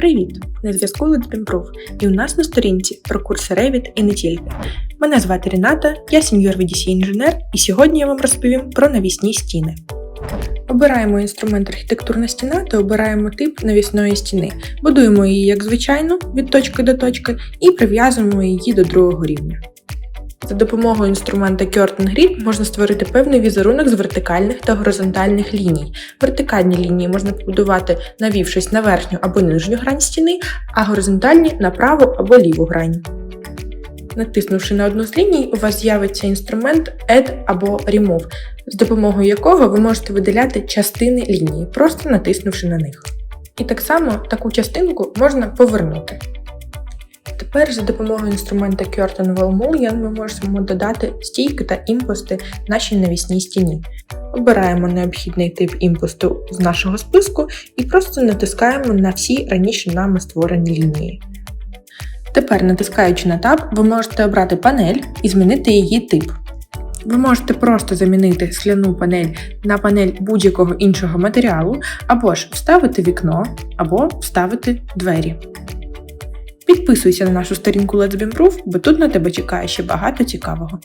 Привіт! На зв'язку Improve і у нас на сторінці про курси Revit і не тільки. Мене звати Рената, я сеньор VDC інженер, і сьогодні я вам розповім про навісні стіни. Обираємо інструмент архітектурна стіна та обираємо тип навісної стіни. Будуємо її як звичайно від точки до точки і прив'язуємо її до другого рівня. За допомогою інструмента Curtain Grid можна створити певний візерунок з вертикальних та горизонтальних ліній. Вертикальні лінії можна побудувати, навівшись на верхню або нижню грань стіни, а горизонтальні на праву або ліву грань. Натиснувши на одну з ліній, у вас з'явиться інструмент Add або Remove, з допомогою якого ви можете виділяти частини лінії, просто натиснувши на них. І так само таку частинку можна повернути. Тепер за допомогою інструмента Curtain Wall Mullion ми можемо додати стійки та імпости нашій навісній стіні. Обираємо необхідний тип імпосту з нашого списку і просто натискаємо на всі раніше нами створені лінії. Тепер, натискаючи на Tab, ви можете обрати панель і змінити її тип. Ви можете просто замінити скляну панель на панель будь-якого іншого матеріалу, або ж вставити вікно, або вставити двері. Підписуйся на нашу сторінку Let's Be Improve, бо тут на тебе чекає ще багато цікавого.